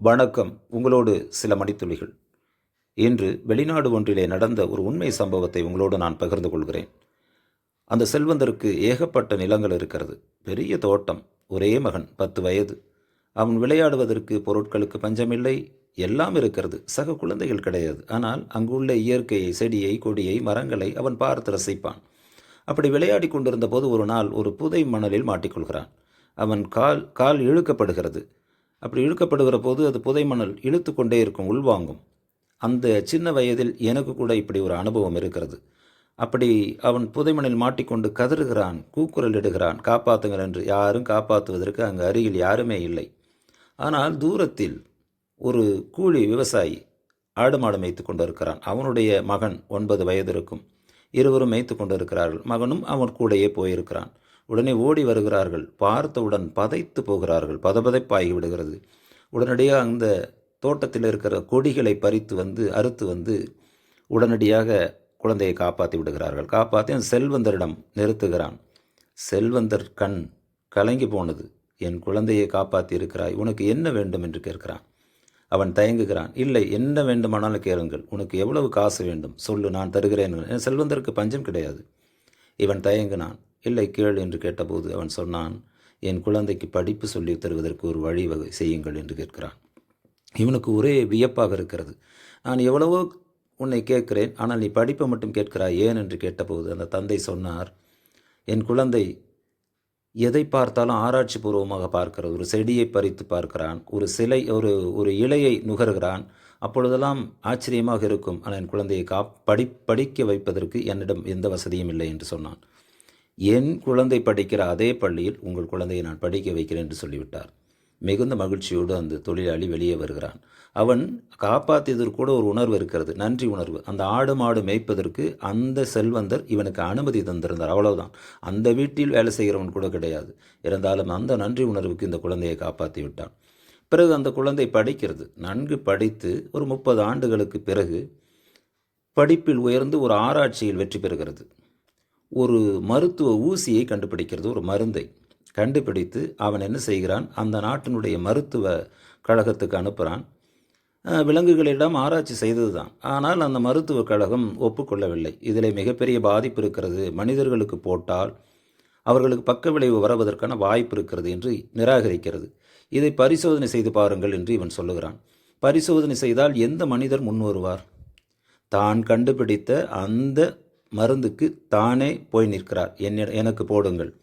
வணக்கம். உங்களோடு சில மணித்துளிகள் இன்று வெளிநாடு ஒன்றிலே நடந்த ஒரு உண்மை சம்பவத்தை உங்களோடு நான் பகிர்ந்து கொள்கிறேன். அந்த செல்வந்தருக்கு ஏகப்பட்ட நிலங்கள் இருக்கிறது. பெரிய தோட்டம் ஒரே மகன் பத்து வயது. அவன் விளையாடுவதற்கு பொருட்களுக்கு பஞ்சமில்லை. எல்லாம் இருக்கிறது. சக குழந்தைகள் கிடையாது. ஆனால் அங்குள்ள இயற்கையை செடியை கொடியை மரங்களை அவன் பார்த்து ரசிப்பான். அப்படி விளையாடி கொண்டிருந்த போது ஒரு நாள் ஒரு புதை மணலில் மாட்டிக்கொள்கிறான். அவன் கால் கால் இழுக்கப்படுகிறது. அப்படி இழுக்கப்படுகிற போது அது புதை மணல் இழுத்து கொண்டே இருக்கும் உள்வாங்கும் அந்த சின்ன வயதில் எனக்கு கூட இப்படி ஒரு அனுபவம் இருக்கிறது. அப்படி அவன் புதைமணில் மாட்டிக்கொண்டு கதறுகிறான் கூக்குரல் இடுகிறான் காப்பாற்றுங்கள் என்று யாரும் காப்பாற்றுவதற்கு அங்கு அருகில் யாருமே இல்லை. ஆனால் தூரத்தில் ஒரு கூலி விவசாயி ஆடு மாடு மேய்த்து கொண்டு இருக்கிறான் அவனுடைய மகன் ஒன்பது வயது இருக்கும். இருவரும் மேய்த்து கொண்டு இருக்கிறார்கள். மகனும் அவன் கூடையே போயிருக்கிறான். உடனே ஓடி வருகிறார்கள். பார்த்தவுடன் பதைத்து போகிறார்கள். பதபதைப்பாகி விடுகிறது. உடனடியாக அந்த தோட்டத்தில் இருக்கிற கொடிகளை பறித்து வந்து அறுத்து வந்து உடனடியாக குழந்தையை காப்பாற்றி விடுகிறார்கள். காப்பாற்றி அந்த செல்வந்தரிடம் நிறுத்துகிறான். செல்வந்தர் கண் கலங்கி போனது. என் குழந்தையை காப்பாற்றி இருக்கிறாய். உனக்கு என்ன வேண்டும்? என்று கேட்கிறான். அவன் தயங்குகிறான். இல்லை என்ன வேண்டுமானாலும் கேளுங்கள். உனக்கு எவ்வளவு காசு வேண்டும்? சொல்லு நான் தருகிறேன். என் செல்வந்தருக்கு பஞ்சம் கிடையாது. இவன் தயங்கினான். இல்லை கேள் என்று கேட்டபோது அவன் சொன்னான் என் குழந்தைக்கு படிப்பு சொல்லித் தருவதற்கு ஒரு வழிவகை செய்யுங்கள் என்று கேட்கிறான். இவனுக்கு ஒரே வியப்பாக இருக்கிறது. நான் எவ்வளவோ உன்னை கேட்கிறேன் ஆனால் நீ படிப்பை மட்டும் கேட்கிறாய் ஏன்? என்று கேட்டபோது அந்த தந்தை சொன்னார் என் குழந்தை எதை பார்த்தாலும் ஆராய்ச்சி பூர்வமாக பார்க்கிறது. ஒரு செடியை பறித்து பார்க்கிறான் ஒரு சிலை ஒரு ஒரு இலையை நுகர்கிறான். அப்பொழுதெல்லாம் ஆச்சரியமாக இருக்கும். ஆனால் என் குழந்தையை கா படி படிக்க வைப்பதற்கு என்னிடம் எந்த வசதியும் இல்லை என்று சொன்னான். என் குழந்தை படிக்கிற அதே பள்ளியில் உங்கள் குழந்தையை நான் படிக்க வைக்கிறேன் என்று சொல்லிவிட்டார். மிகுந்த மகிழ்ச்சியோடு அந்த தொழிலாளி வெளியே வருகிறான். அவன் காப்பாற்றியதற்கு கூட ஒரு உணர்வு இருக்கிறது. நன்றி உணர்வு. அந்த ஆடு மாடு மேய்ப்பதற்கு அந்த செல்வந்தர் இவனுக்கு அனுமதி தந்திருந்தார். அவ்வளவுதான். அந்த வீட்டில் வேலை செய்கிறவன் கூட கிடையாது. இருந்தாலும் அந்த நன்றி உணர்வுக்கு இந்த குழந்தையை காப்பாற்றி விட்டான். பிறகு அந்த குழந்தை படிக்கிறது. நன்கு படித்து ஒரு முப்பது ஆண்டுகளுக்கு பிறகு படிப்பில் உயர்ந்து ஒரு ஆராய்ச்சியில் வெற்றி பெறுகிறது. ஒரு மருத்துவ ஊசியை கண்டுபிடிக்கிறது ஒரு மருந்தை கண்டுபிடித்து அவன் என்ன செய்கிறான்? அந்த நாட்டினுடைய மருத்துவ கழகத்துக்கு அனுப்புகிறான் விலங்குகளிடம் ஆராய்ச்சி செய்தது தான் ஆனால் அந்த மருத்துவக் கழகம் ஒப்புக்கொள்ளவில்லை. இதில் மிகப்பெரிய பாதிப்பு இருக்கிறது. மனிதர்களுக்கு போட்டால் அவர்களுக்கு பக்க விளைவு வருவதற்கான வாய்ப்பு இருக்கிறது என்று நிராகரிக்கிறது. இதை பரிசோதனை செய்து பாருங்கள் என்று இவன் சொல்லுகிறான். பரிசோதனை செய்தால் எந்த மனிதர் முன் வருவார் தான் கண்டுபிடித்த அந்த மருந்துக்கு தானே போய் நிற்கிறார். என்னிட எனக்கு போடுங்கள்.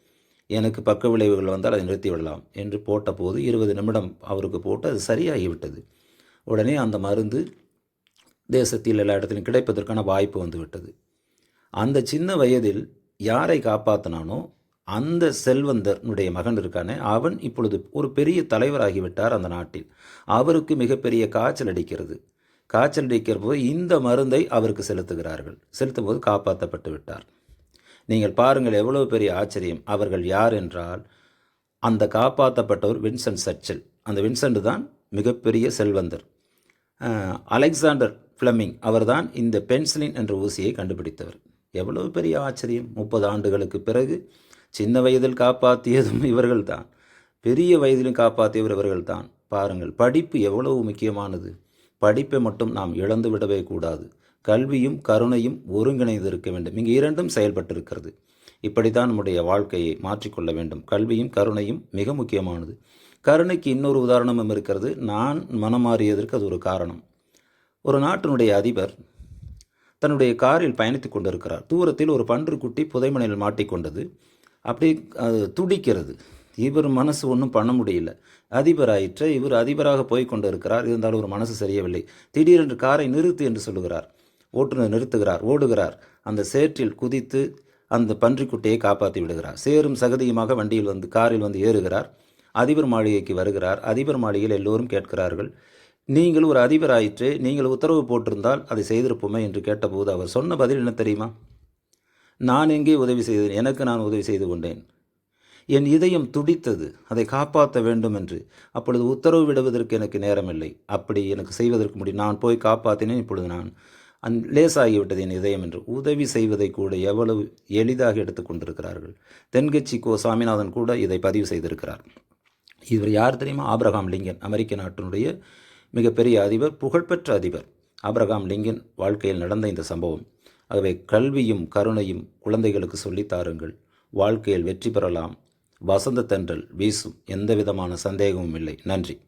எனக்கு பக்க விளைவுகள் வந்தால் அதை நிறுத்தி விடலாம் என்று போட்டபோது இருபது நிமிடம் அவருக்கு போட்டு அது சரியாகிவிட்டது. உடனே அந்த மருந்து தேசத்தில் எல்லா இடத்திலும் கிடைப்பதற்கான வாய்ப்பு வந்துவிட்டது. அந்த சின்ன வயதில் யாரை காப்பாற்றினானோ அந்த செல்வந்தனுடைய மகன் இருக்கானே அவன் இப்பொழுது ஒரு பெரிய தலைவராகிவிட்டார் அந்த நாட்டில். அவருக்கு மிகப்பெரிய காய்ச்சல் அடிக்கிறது. காய்ச்சல் அடிக்கிற போது இந்த மருந்தை அவருக்கு செலுத்துகிறார்கள். செலுத்தும் போது காப்பாற்றப்பட்டு விட்டார். நீங்கள் பாருங்கள் எவ்வளவு பெரிய ஆச்சரியம். அவர்கள் யார் என்றால் அந்த காப்பாற்றப்பட்டவர் வின்சென்ட் சர்ச்சில். அந்த வின்சென்ட் தான் மிகப்பெரிய செல்வந்தர். அலெக்சாண்டர் ஃப்ளெமிங் அவர்தான் இந்த பென்சிலின் என்ற ஊசியை கண்டுபிடித்தவர். எவ்வளவு பெரிய ஆச்சரியம். முப்பது ஆண்டுகளுக்கு பிறகு சின்ன வயதில் காப்பாற்றியதும் இவர்கள்தான் பெரிய வயதிலும் காப்பாற்றியவர் இவர்கள்தான் பாருங்கள் படிப்பு எவ்வளவு முக்கியமானது. படிப்பை மட்டும் நாம் இழந்து விடவே கூடாது. கல்வியும் கருணையும் ஒருங்கிணைந்து இருக்க வேண்டும். இங்கு இரண்டும் செயல்பட்டிருக்கிறது. இப்படித்தான் நம்முடைய வாழ்க்கையை மாற்றிக்கொள்ள வேண்டும். கல்வியும் கருணையும் மிக முக்கியமானது. கருணைக்கு இன்னொரு உதாரணமும் இருக்கிறது. நான் மனமாறியதற்கு அது ஒரு காரணம். ஒரு நாட்டினுடைய அதிபர் தன்னுடைய காரில் பயணித்து கொண்டிருக்கிறார். தூரத்தில் ஒரு பன்றுக்குட்டி புதைமனையில் மாட்டிக்கொண்டது. அப்படி அது துடிக்கிறது. இவர் மனசு ஒன்றும் பண்ண முடியல. அதிபராயிற்று இவர் அதிபராக போய் கொண்டிருக்கிறார். இருந்தாலும் ஒரு மனசு சரியவில்லை. திடீரென்று காரை நிறுத்து என்று சொல்லுகிறார். ஓட்டுநர் நிறுத்துகிறார். ஓடுகிறார். அந்த சேற்றில் குதித்து அந்த பன்றிக்குட்டியை காப்பாற்றி விடுகிறார். சேரும் சகதியுமாக வண்டியில் வந்து காரில் வந்து ஏறுகிறார். அதிபர் மாளிகைக்கு வருகிறார். அதிபர் மாளிகையில் எல்லோரும் கேட்கிறார்கள் நீங்கள் ஒரு அதிபர் ஆயிற்று நீங்கள் உத்தரவு போட்டிருந்தால் அதை செய்திருப்போமே? என்று கேட்டபோது அவர் சொன்ன பதில் என்ன தெரியுமா? நான் எங்கே உதவி செய்தேன்? எனக்கு நான் உதவி செய்து கொண்டேன். என் இதயம் துடித்தது அதை காப்பாற்ற வேண்டும் என்று அப்பொழுது உத்தரவு விடுவதற்கு எனக்கு நேரமில்லை. அப்படி எனக்கு செய்வதற்கு முடியும் நான் போய் காப்பாற்றினேன் இப்பொழுது நான் அந் லேசாகிவிட்டது என் இதயம் என்று. உதவி செய்வதை கூட எவ்வளவு எளிதாக எடுத்துக்கொண்டிருக்கிறார்கள் தென்கட்சி கோ சாமிநாதன் கூட இதை பதிவு செய்திருக்கிறார். இவர் யார் தெரியுமா? ஆப்ரஹாம் லிங்கன் அமெரிக்க நாட்டினுடைய மிகப்பெரிய அதிபர் புகழ்பெற்ற அதிபர். ஆப்ரஹாம் லிங்கன் வாழ்க்கையில் நடந்த இந்த சம்பவம். ஆகவே கல்வியும் கருணையும் குழந்தைகளுக்கு சொல்லித் தாருங்கள். வாழ்க்கையில் வெற்றி பெறலாம். வசந்த தென்றல் வீசும் எந்தவிதமான சந்தேகமும் இல்லை. நன்றி.